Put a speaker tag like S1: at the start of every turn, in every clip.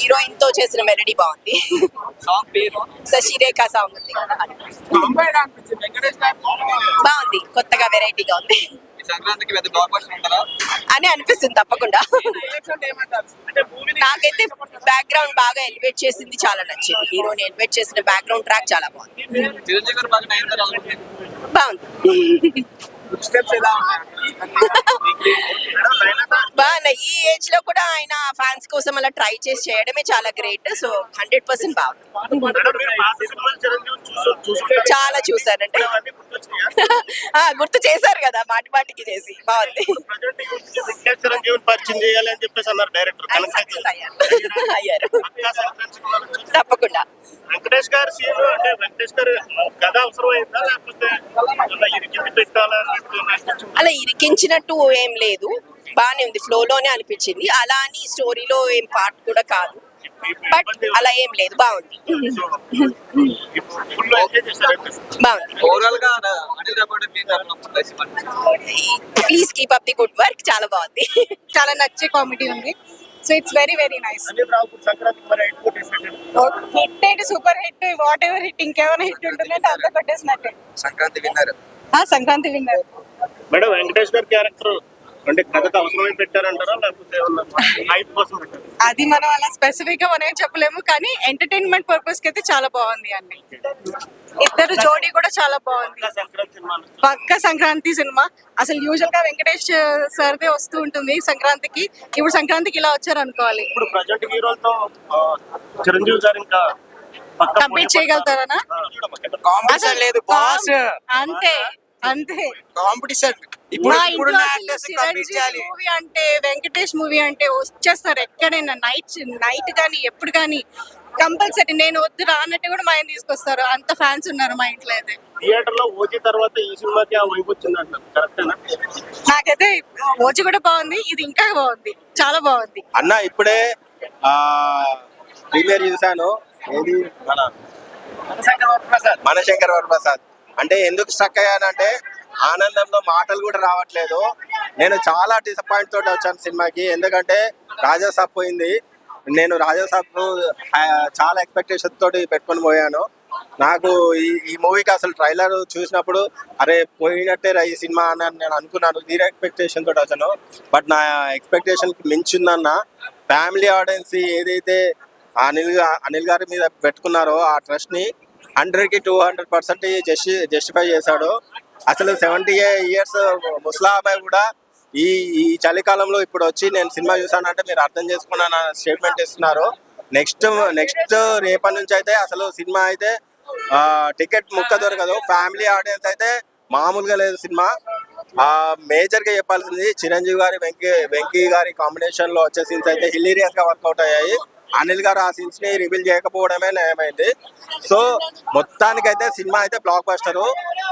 S1: హీరోయిన్తో చేసిన మెలడీ బాగుంది.
S2: సాంగ్ పేరు?
S1: శశిరేఖ సాంగ్ ఉంది. బాగుంది కొత్తగా వెరైటీగా ఉంది. అని అనిపిస్తుంది తప్పకుండా. నాకైతే బ్యాక్గ్రౌండ్ బాగా ఎలివేట్ చేసింది చాలా నచ్చింది. హీరోని ఎలివేట్ చేసిన బ్యాక్గ్రౌండ్ ట్రాక్ చాలా బాగుంది. బాగుంది. అలా ట్రై చేసి చేయడమే చాలా గ్రేట్. సో హండ్రెడ్ పర్సెంట్ బాగుంది. చాలా చూసానంటే ఆ, గుర్తు చేశారు కదా మాటి మాటికి చేసి. బాగుంది. అయ్యారు. తప్పకుండా.
S3: వెంకటేష్ గారి సీన్ అంటే వెంకటేష్ గారి కథ అవసరం అయిందా లేకపోతే అలా ఇరికింది పెట్టాలా?
S1: అలా ఇరికించినట్టు ఏం లేదు. బానే ఉంది ఫ్లో లోనే అనిపించింది. అలా అని స్టోరీలో ఏం పార్ట్ కూడా కాదు. బట్ అలా ఏం లేదు బాగుంది. Please keep up the good work చాలా బాగుంది.
S4: చాలా నచ్చే కామెడీ ఉంది. So it's very very nice hit ఏంటి super hit whatever hit ఇంకేమైనా హిట్ ఉంటుందంటే అంత కొట్టేసినట్టే.
S2: సంక్రాంతి విన్నర్.
S4: ఆ, సంక్రాంతి విన్నారు.
S3: మేడం వెంకటేష్ గారి క్యారెక్టర్ అంటే కథకు అవసరమై పెట్టారంటారా? లేకపోతే ఏమన్నా హైప్ కోసం పెట్టారు?
S4: అది మనం అలా స్పెసిఫిక్గా మనం చెప్పలేము కానీ ఎంటర్టైన్మెంట్ పర్పస్కి అయితే చాలా బాగుంది అండి. ఇద్దరు జోడీ కూడా చాలా బాగుంది.
S3: సంక్రాంతి సినిమా
S4: పక్క సంక్రాంతి సినిమా. అసలు యూజువల్గా వెంకటేష్ సార్దే వస్తూ ఉంటుంది సంక్రాంతికి. ఇప్పుడు సంక్రాంతికి ఇలా వచ్చారు అనుకోవాలి
S3: ఇప్పుడు ప్రజెంట్ హీరోలతో ఆ, చిరంజీవి గారు ఇంకా పక్క
S4: కంప్లీట్ చేయగలుగుతారనా
S2: కాంపిటీషన్ లేదు బాస్
S4: అంతే అంతే.
S2: కాంపిటీషన్
S4: మా ఇంట్లో అసలు చిరంజీవి మూవీ అంటే వెంకటేష్ మూవీ అంటే వచ్చేస్తారు ఎక్కడైనా నైట్ నైట్ కానీ ఎప్పుడు కానీ కంపల్సరీ నేను వద్దు రానట్టు కూడా మా ఆయన తీసుకొస్తారు. అంత ఫ్యాన్స్ ఉన్నారు మా ఇంట్లో అయితే.
S3: థియేటర్లో ఓజీ తర్వాత ఈ సినిమాకి ఆ వైపు వచ్చింది అంటారు కరెక్టేనా
S4: నాకైతే ఓజీ కూడా బాగుంది ఇది ఇంకా బాగుంది చాలా బాగుంది.
S5: అన్న ఇప్పుడే ఆ ప్రీమియర్ చూశాను. ఏది? మన మనశంకర్ వరప్రసాద్. అంటే ఎందుకు స్ట్రక్ అయ్యానంటే ఆనందంలో మాటలు కూడా రావట్లేదు. నేను చాలా డిసప్పాయింట్ తోటి వచ్చాను సినిమాకి. ఎందుకంటే రాజాసాబ్ పోయింది. నేను రాజాసాబ్ చాలా ఎక్స్పెక్టేషన్ తోటి పెట్టుకొని పోయాను. నాకు ఈ ఈ మూవీకి అసలు ట్రైలర్ చూసినప్పుడు అరే పోయినట్టే రా ఈ సినిమా అని నేను అనుకున్నాను. మీరు ఎక్స్పెక్టేషన్ తోటి వచ్చాను. బట్ నా ఎక్స్పెక్టేషన్ మించిందన్న ఫ్యామిలీ ఆడియన్స్ ఏదైతే అనిల్ అనిల్ గారి మీద పెట్టుకున్నారో ఆ ట్రస్ట్ని హండ్రెడ్కి టూ హండ్రెడ్ పర్సెంట్ జస్టి జస్టిఫై చేశాడు. అసలు సెవెంటీ ఇయర్స్ ముస్లాబాయ్ కూడా ఈ ఈ చలికాలంలో ఇప్పుడు వచ్చి నేను సినిమా చూసానంటే మీరు అర్థం చేసుకున్న స్టేట్మెంట్ ఇస్తున్నారు. నెక్స్ట్ నెక్స్ట్ రేపటి నుంచి అయితే అసలు సినిమా అయితే టికెట్ ముక్క దొరకదు. ఫ్యామిలీ ఆడియన్స్ అయితే మామూలుగా లేదు సినిమా. ఆ మేజర్గా చెప్పాల్సింది చిరంజీవి గారి వెంకీ వెంకీ గారి కాంబినేషన్లో వచ్చే సీన్స్ అయితే హిలీరియస్గా వర్కౌట్ అయ్యాయి. అనిల్ గారు ఆ సీన్స్ని రివీల్ చేయకపోవడమే నయమైంది సో మొత్తానికైతే సినిమా అయితే బ్లాక్ బస్టర్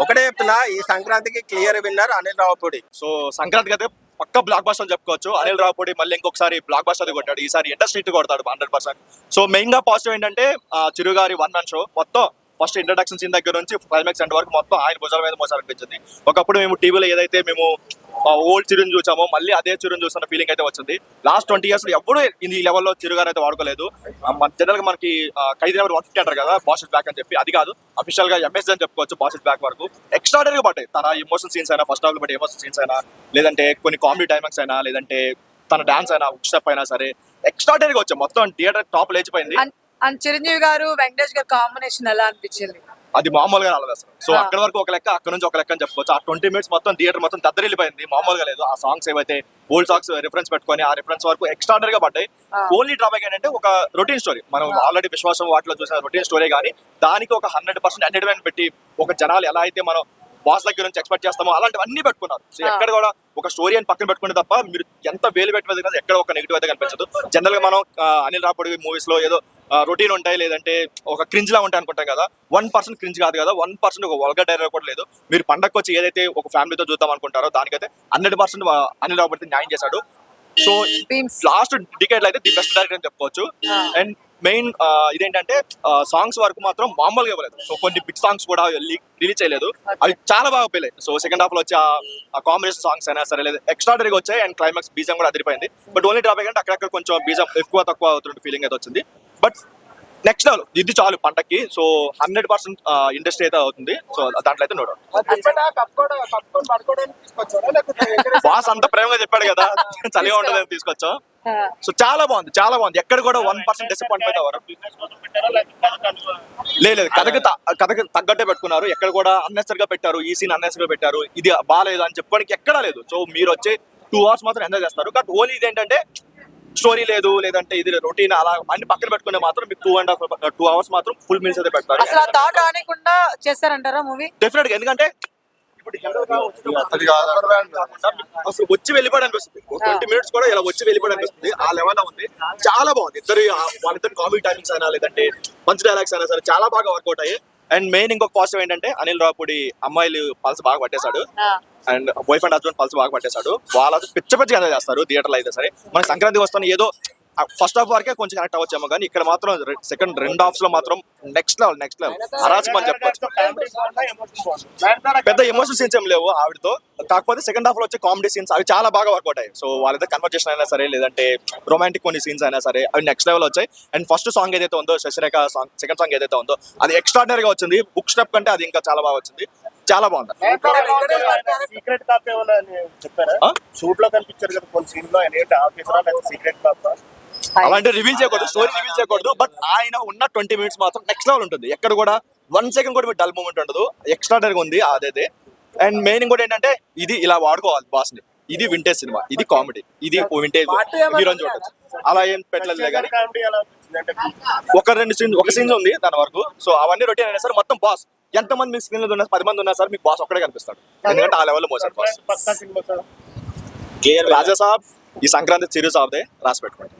S5: ఒకటే చెప్తున్నా ఈ సంక్రాంతికి clear winner Anil Ravipudi.
S6: So సంక్రాంతికి అయితే పక్క బ్లాక్ బస్టర్ చెప్పుకోవచ్చు. అనిల్ రావుపూడి మళ్ళీ ఇంకొకసారి బ్లాక్ బస్టర్ కొట్టాడు. ఈసారి ఇండస్ట్రీ కొడతాడు హండ్రెడ్ పర్సెంట్. సో మెయిన్గా పాజిటివ్ ఏంటంటే చిరు గారి వన్ మన్ షో మొత్తం ఫస్ట్ ఇంట్రడక్షన్ సీన్ దగ్గర నుంచి క్లైమాక్స్ ఎండ్ వరకు మొత్తం ఆయన భుజాల మీద మోసాలనిపించింది. ఒకప్పుడు మేము టీవీలో ఏదైతే మేము ఓల్డ్ చిరుని చూసాము మళ్ళీ అదే చిరుని చూస్తున్న ఫీలింగ్ అయితే వచ్చింది. లాస్ట్ ట్వంటీ ఇయర్స్ ఎప్పుడు ఈ లెవెల్లో చిరుగారు అయితే వాడుకోలేదు. జనరల్గా మనకి ఖైదీ నెంబర్ వన్ ఫిఫ్టీ అంటారు కదా బాసెస్ బ్యాక్ అని చెప్పి అది కాదు అఫీషియల్గా ఎంఎస్ అని చెప్పుకోవచ్చు బాసెస్ బ్యాక్ వరకు. ఎక్స్ట్రాడరీ పడ్డాయి. తన ఎమోషన్ సీన్స్ అయినా ఫస్ట్ హాఫ్ బట్టి ఎమోషన్ సీన్స్ అయినా లేదంటే కొన్ని కామెడీ టైమింగ్స్ అయినా లేదంటే తన డాన్స్ అయినా స్టెప్ అయినా సరే ఎక్స్ట్రాడరీగా వచ్చాయి. మొత్తం థియేటర్ టాప్ లేచిపోయింది.
S7: చిరంజీవి గారు వెంకటేష్ గారు కాంబినేషన్ ఎలా అనిపించింది?
S6: అది మామూలుగా రాలేదు అసలు సో. అక్కడ వరకు ఒక లెక్క అక్కడ నుంచి ఒక లెక్క అని చెప్పుకోవచ్చు ఆ ట్వంటీ మినిట్స్ మొత్తం థియేటర్ మొత్తం దద్దరిల్లిపోయింది మామూలుగా లేదు ఆ సాంగ్స్ ఏవైతే ఓల్డ్ సాంగ్స్ రిఫరెన్స్ పెట్టుకొని ఆ రిఫరెన్స్ వరకు ఎక్స్ట్రాడర్గా పడ్డాయి. ఓన్లీ డ్రాబ్యాక్ ఏంటంటే ఒక రొటీన్ స్టోరీ మనం. ఆల్రెడీ విశ్వాసం వాటిలో చూసిన రొటీన్ స్టోరీ కానీ దానికి ఒక హండ్రెడ్ పర్సెంట్ ఎంటర్టైన్మెంట్ పెట్టి ఒక జనాలు ఎలా అయితే మనం బాస్ దగ్గర నుంచి ఎక్స్పెక్ట్ చేస్తామో అలాంటివన్నీ పెట్టుకున్నారు సో. ఎక్కడ కూడా ఒక స్టోరీ అని పక్కన పెట్టుకుంటే తప్ప మీరు ఎంత వేలు పెట్టినది కదా ఎక్కడ ఒక నెగిటివ్ అయితే కనిపించదు జనరల్గా మనం అనిల్ రాపడి మూవీస్లో ఏదో రొటీన్ ఉంటాయి. లేదంటే ఒక క్రింజ్ లా ఉంటాయి అనుకుంటాం కదా. వన్ పర్సెంట్ క్రింజ్ కాదు కదా. వన్ పర్సెంట్ ఒక వల్గర్ డైలాగ్ కూడా లేదు. మీరు పండగకి వచ్చి ఏదైతే ఒక ఫ్యామిలీతో చూద్దాం అనుకుంటారో దానికైతే హండ్రెడ్ పర్సెంట్ అనిల్ రాపడి న్యాయం చేశాడు. సో. లాస్ట్ డికేట్ అయితే ది బెస్ట్ డైరెక్టర్ అని చెప్పుకోవచ్చు. అండ్ మెయిన్ ఇదేంటంటే సాంగ్స్ వరకు మాత్రం మామూలుగా ఇవ్వలేదు. సో కొన్ని బిగ్ సాంగ్స్ కూడా రిలీజ్ చేయలేదు. అవి చాలా బాగా పెళ్ళాయి సో సెకండ్ హాఫ్లో వచ్చి ఆ కాంబినేషన్ సాంగ్స్ అయినా సరే లేదు ఎక్స్ట్రాడరీగా వచ్చాయి. అండ్ క్లైమాక్స్ బీజం కూడా అదిరిపోయింది. బట్ ఓన్లీ డ్రాప్ అంటే అక్కడక్కడ కొంచెం బీజం ఎక్కువ తక్కువ అవుతున్న ఫీలింగ్ అయితే వచ్చింది. బట్ నెక్స్ట్ లెవెల్ ఇది చాలు పంటకి. సో హండ్రెడ్ పర్సెంట్ ఇండస్ట్రీ అయితే అవుతుంది. సో దాంట్లో అయితే నోడ బాస్ అంత ప్రేమగా చెప్పాడు కదా. చలిగా ఉంటుందని తీసుకొచ్చాం? సో చాలా బాగుంది చాలా బాగుంది. ఎక్కడ కూడా వన్ పర్సెంట్ డిసప్పాయింట్మెంట్ అవ్వరు? లేదు లేదు కథకి కథకి తగ్గట్టే పెట్టుకున్నారు. ఎక్కడ కూడా అన్నెసర్గా పెట్టారు. ఈ సీన్ అన్నెసర్గా పెట్టారు. ఇది బాగాలేదు అని చెప్పుకోవడానికి ఎక్కడా లేదు. సో మీరు వచ్చే టూ అవర్స్ మాత్రం ఎంజాయ్ చేస్తారు. బట్ ఓన్లీ ఇది ఏంటంటే స్టోరీ లేదు లేదంటే ఇది రొటీన్ అలా అన్ని పక్కన పెట్టుకునే మాత్రం మీకు two and half two hours మాత్రం ఫుల్ మీల్స్ అయితే పెడతారు.
S7: అసలు థాట్ రానికుండా మూవీ
S6: డెఫినెట్గా ఎందుకంటే అసలు వచ్చి వెళ్ళిపోవడం అనిపిస్తుంది. ట్వంటీ మినిట్స్ కూడా ఇలా వచ్చి వెళ్ళిపోవడం అనిపిస్తుంది. ఆ లెవెల్ ఉంది. చాలా బాగుంది. ఇద్దరు వాళ్ళిద్దరు కామెడీ టైమింగ్స్ అయినా లేదంటే మంచి డైలాగ్స్ అయినా సరే చాలా బాగా వర్కౌట్ అయ్యాయి. అండ్ మెయిన్ ఇంకొక పాజిటివ్ ఏంటంటే అనిల్ రావుపూడి అమ్మాయిలు పల్స్ బాగా పట్టేశాడు. And wife and husband pulse బాగా పట్టేశాడు. వాళ్ళు పిచ్చ పిచ్చగా ఎంజాయ్ చేస్తారు థియేటర్లో అయితే సరే. మన సంక్రాంతి వస్తాను ఏదో ఫస్ట్ హాఫ్ వరకే కొంచెం కనెక్ట్ అవ్వచ్చేమో కానీ ఇక్కడ మాత్రం సెకండ్ రెండు హాఫ్స్లో మాత్రం నెక్స్ట్ లెవెల్ నెక్స్ట్ లెవెల్ అరాచకం అని చెప్పచ్చు.
S3: ఎమోషన్
S6: పెద్ద ఎమోషనల్ సీన్స్ ఏం లేవు ఆవిడతో. కాకపోతే సెకండ్ హాఫ్లో వచ్చే కామెడీ సీన్స్ అవి చాలా బాగా వర్కౌట్ అయ్యాయి. సో వాళ్ళైతే కన్వర్జేషన్ అయినా సరే లేదంటే రొమాంటిక్ కొన్ని సీన్స్ అయినా సరే అవి నెక్స్ట్ లెవెల్ వచ్చాయి. అండ్ ఫస్ట్ సాంగ్ ఏదైతే ఉందో శశిరేఖ సాంగ్ సెకండ్ సాంగ్ ఏదైతే ఉందో అది ఎక్స్ట్రాడినరీగా వచ్చింది. బుక్ స్టెప్ కంటే అది ఇంకా చాలా బాగా వచ్చింది. చాలా
S3: కాప్
S6: అలాంటి రివీల్ చేయకూడదు స్టోరీ రివీల్ చేయకూడదు బట్ ఆయన ఉన్న ట్వంటీ మినిట్స్ మాత్రం నెక్స్ట్ లెవెల్ ఉంటుంది. ఎక్కడ కూడా వన్ సెకండ్ కూడా మీరు డల్ మూమెంట్ ఉండదు. ఎక్స్ట్రాడనరీగా ఉంది అదైతే అండ్ మెయిన్ కూడా ఏంటంటే ఇది ఇలా వాడుకోవాలి బాస్ని. ఇది వింటేజ్ సినిమా ఇది కామెడీ ఇది వింటేజ్. హీరోని చూడొచ్చు. అలా ఏం పెట్టలేదు కానీ. ఒక రెండు సీన్ ఒక సీన్ ఉంది దాని వరకు. సో అవన్నీ రొటీన్ అయినా సరే మొత్తం బాస్ ఎంత మంది మీకు స్క్రీన్ ఉన్నా పది మంది ఉన్నా సరే మీకు బాస్ ఒక్కడే కనిపిస్తాడు. ఎందుకంటే ఆ లెవెల్లో మోసాడు బాస్
S3: పక్కా సినిమా సార్
S6: రాజా సాబ్ ఈ సంక్రాంతి చిరు సాబ్దే రాసి పెట్టుకోండి.